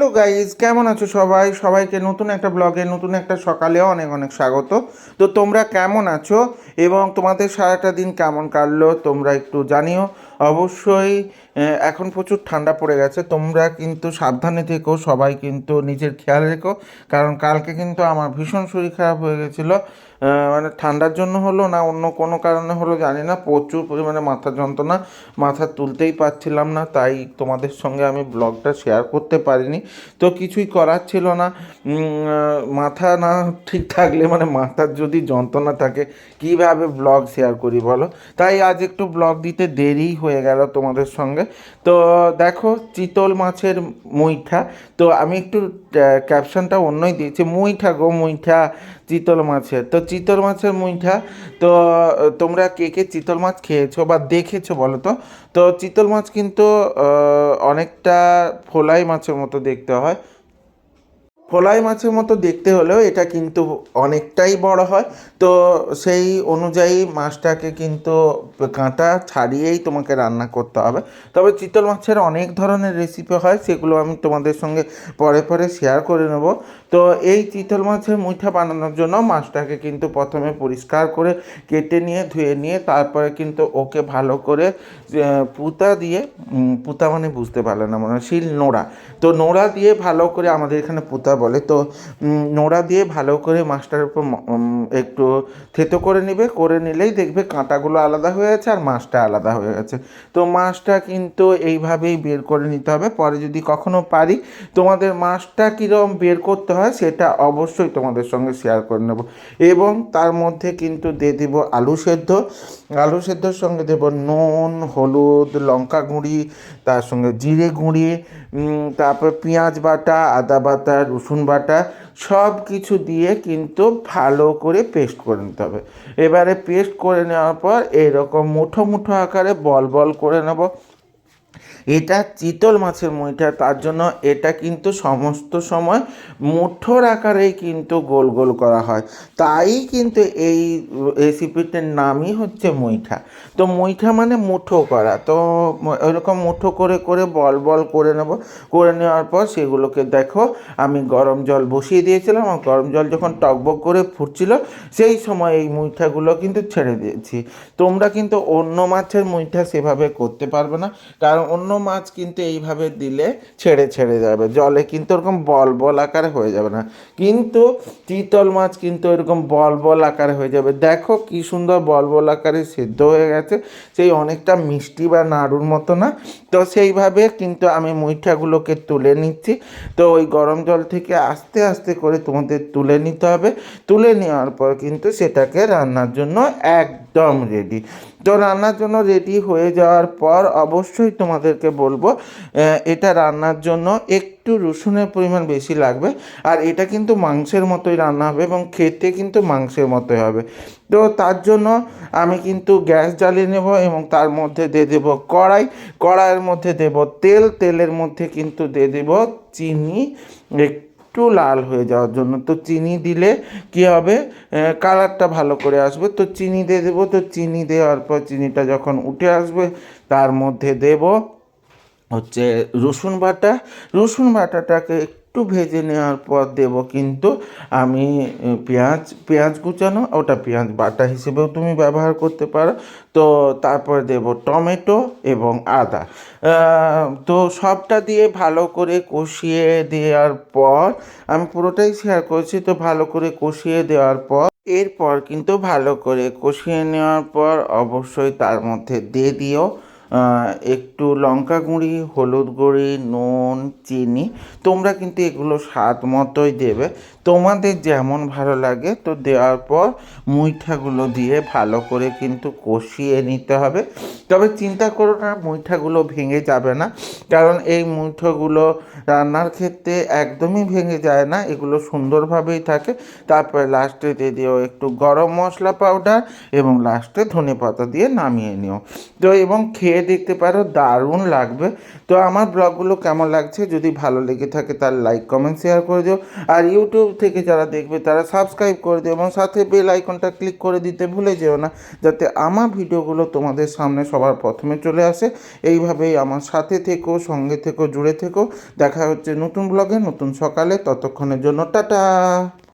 Hello guys কেমন আছো সবাই? সবাইকে নতুন একটা ব্লগে নতুন একটা সকালেও অনেক অনেক স্বাগত। তো তোমরা কেমন আছো এবং তোমাদের সারাটা দিন কেমন কাটলো তোমরা একটু জানিও। অবশ্যই এখন প্রচুর ঠান্ডা পড়ে গেছে। তোমরা কিন্তু সাবধানে থেকো, সবাই কিন্তু নিজের খেয়াল রেখো। কারণ কালকে কিন্তু আমার ভীষণ শরীর খারাপ হয়ে গেছিল। মানে ঠান্ডার জন্য হলো না, অন্য কোনো কারণে হলো জানি না। প্রচুর পরিমাণে মাথা যন্ত্রণা, মাথা তুলতেই পারছিলাম না, তাই তোমাদের সঙ্গে আমি ব্লগটা শেয়ার করতে পারিনি। তো কিছুই করার ছিল না। মাথা না ঠিক থাকলে মানে মাথার যদি যন্ত্রণা থাকে, কীভাবে ব্লগ শেয়ার করি বলো? তাই আজ একটু ব্লগ দিতে দেরি হয়ে গেল তোমাদের সঙ্গে। তো দেখো, চিতল মাছের মুইঠা তো আমি একটু ক্যাপশনটা অন্যই দিয়েছে, মুইঠা গো মুইঠা, চিতল মাছের। তো চিতল মাছের মুইঠা, তো, তোমরা কে কে চিতল মাছ খেয়েছো বা দেখেছ বলো তো? তো চিতল মাছ কিন্তু অনেকটা ফোলাই মাছের মতো দেখতে হয়। ফোলাই মাছের মতো দেখতে হলেও এটা কিন্তু অনেকটাই বড় হয়। তো সেই অনুযায়ী মাছটাকে কিন্তু কাঁটা ছাড়িয়েই তোমাকে রান্না করতে হবে। তবে চিতল মাছের অনেক ধরনের রেসিপি হয়, সেগুলো আমি তোমাদের সঙ্গে পরে পরে শেয়ার করে নেব। তো এই চিতল মাছের মুঠা বানানোর জন্য মাছটাকে কিন্তু প্রথমে পরিষ্কার করে কেটে নিয়ে, ধুয়ে নিয়ে তারপরে কিন্তু ওকে ভালো করে পুতা দিয়ে পুতা মানে বুঝতে পারলে না মনে হয়, শিল নোড়া। তো নোড়া দিয়ে ভালো করে আমাদের এখানে পুতা বলে। তো নোড়া দিয়ে ভালো করে মাছটার উপর একটু থেতো করে নেবে, করে নিলেই দেখবে কাঁটাগুলো আলাদা হয়ে গেছে আর মাছটা আলাদা হয়ে গেছে। তো মাছটা কিন্তু এইভাবেই বের করে নিতে হবে। পরে যদি কখনো পারি, তোমাদের মাছটা কীরকম বের করতে হয় সেটা অবশ্যই তোমাদের সঙ্গে শেয়ার করে নেব। এবং তার মধ্যে কিন্তু দিয়ে দিব আলু সেদ্ধ। আলু সেদ্ধর সঙ্গে দেব নুন, হলুদ, লঙ্কা গুঁড়ি, তার সঙ্গে জিরে গুঁড়ি তারপর পেঁয়াজ বাটা, আদা বাটা, রসুন বাটা সব কিছু দিয়ে কিন্তু ভালো করে পেস্ট করে নিতে হবে। এবারে পেস্ট করে নেওয়ার পর এরকম মুঠো মুঠো আকারে বল বল করে নেব। এটা চিতল মাছের মুইঠা তার জন্য এটা কিন্তু সমস্ত সময় মুঠোর আকারেই কিন্তু গোল গোল করা হয়। তাই কিন্তু এই রেসিপিটার নামই হচ্ছে মুইঠা। তো মুইঠা মানে মুঠো করা। তো ওইরকম মুঠো করে করে বল বল করে নেব। করে নেওয়ার পর সেগুলোকে দেখো, আমি গরম জল বসিয়ে দিয়েছিলাম আর গরম জল যখন টকবক করে ফুটছিল, সেই সময় এই মুইঠাগুলো কিন্তু ছেড়ে দিয়েছি। তোমরা কিন্তু অন্য মাছের মুইঠা সেভাবে করতে পারবে না, কারণ অন্য মাছ কিন্তু এইভাবে দিলে ছেড়ে ছেড়ে যাবে। জলে কিন্তু ওরকম বল বল আকারে হয়ে যাবে না। কিন্তু চিতল মাছ কিন্তু এরকম বল বল আকারে হয়ে যাবে। দেখো কি সুন্দর বল বল আকারে সেদ্ধ হয়ে গেছে। সেই অনেকটা মিষ্টি বা নাড়ুর মতো না। তো সেইভাবে কিন্তু আমি মুইঠাগুলোকে তুলে নিচ্ছি। তো ওই গরম জল থেকে আস্তে আস্তে করে তোমাদের তুলে নিতে হবে। তুলে নেওয়ার পর কিন্তু সেটাকে রান্নার জন্য একদম রেডি তো রান্নার জন্য রেডি হয়ে যাওয়ার পর অবশ্যই তোমাদেরকে বলব এটা রান্নার জন্য একটু রসুনের পরিমাণ বেশি লাগবে। আর এটা কিন্তু মাংসের মতোই রান্না হবে এবং খেতে কিন্তু মাংসের মতোই হবে। তো তার জন্য আমি কিন্তু গ্যাস জ্বালিয়ে নেব এবং তার মধ্যে দিয়ে দেব কড়াই। কড়াইয়ের মধ্যে দেব তেল। তেলের মধ্যে কিন্তু দিয়ে দেব চিনি, একটু লাল হয়ে যাওয়ার জন্য। তো চিনি দিলে কি হবে? কালারটা ভালো করে আসবে। তো চিনি দিয়ে দেবো। তো চিনি দেওয়ার পর চিনিটা যখন উঠে আসবে, তার মধ্যে দেব হচ্ছে রসুন বাটা। রসুন বাটাটাকে একটু ভেজে নেওয়ার পর দেব কিন্তু আমি পেঁয়াজ পেঁয়াজ কুচানো, ওটা পেঁয়াজ বাটা হিসেবেও তুমি ব্যবহার করতে পারো। তো তারপরে দেব টমেটো এবং আদা। তো সবটা দিয়ে ভালো করে কষিয়ে দেওয়ার পর, আমি পুরোটাই শেয়ার করেছি, তো ভালো করে কষিয়ে দেওয়ার পর, এরপর কিন্তু ভালো করে কষিয়ে নেওয়ার পর অবশ্যই তার মধ্যে দিয়ে দিও। একটু লঙ্কা গুঁড়ি, হলুদ গুঁড়ি, নুন, চিনি, তোমরা কিন্তু এগুলো স্বাদ মতোই দেবে। তোমাদের যেমন ভালো লাগে, তো দেওয়ার পর মুইঠাগুলো দিয়ে ভালো করে কিন্তু কষিয়ে নিতে হবে। তবে চিন্তা করো না, মুইঠাগুলো ভেঙে যাবে না। কারণ এই মুইঠাগুলো রান্নার ক্ষেত্রে একদমই ভেঙে যায় না, এগুলো সুন্দরভাবেই থাকে। তারপরে লাস্টে দিয়ে দিও একটু গরম মশলা পাউডার এবং লাস্টে ধনে পাতা দিয়ে নামিয়ে নিও। তো এবং খেয়ে খেয়ে দেখতে পারো, দারুণ লাগবে। তো আমার ব্লগগুলো কেমন লাগছে যদি ভালো লেগে থাকে তার লাইক কমেন্ট শেয়ার করে দিও। আর ইউটিউব থেকে যারা দেখবে তারা সাবস্ক্রাইব করে দিও এবং সাথে বেল আইকনটা ক্লিক করে দিতে ভুলে যেও না, যাতে আমার ভিডিওগুলো তোমাদের সামনে সবার প্রথমে চলে আসে। এইভাবেই আমার সাথে থেকো, সঙ্গে থেকো, জুড়ে থেকো। দেখা হচ্ছে নতুন ব্লগে নতুন সকালে। ততক্ষণের জন্য টাটা!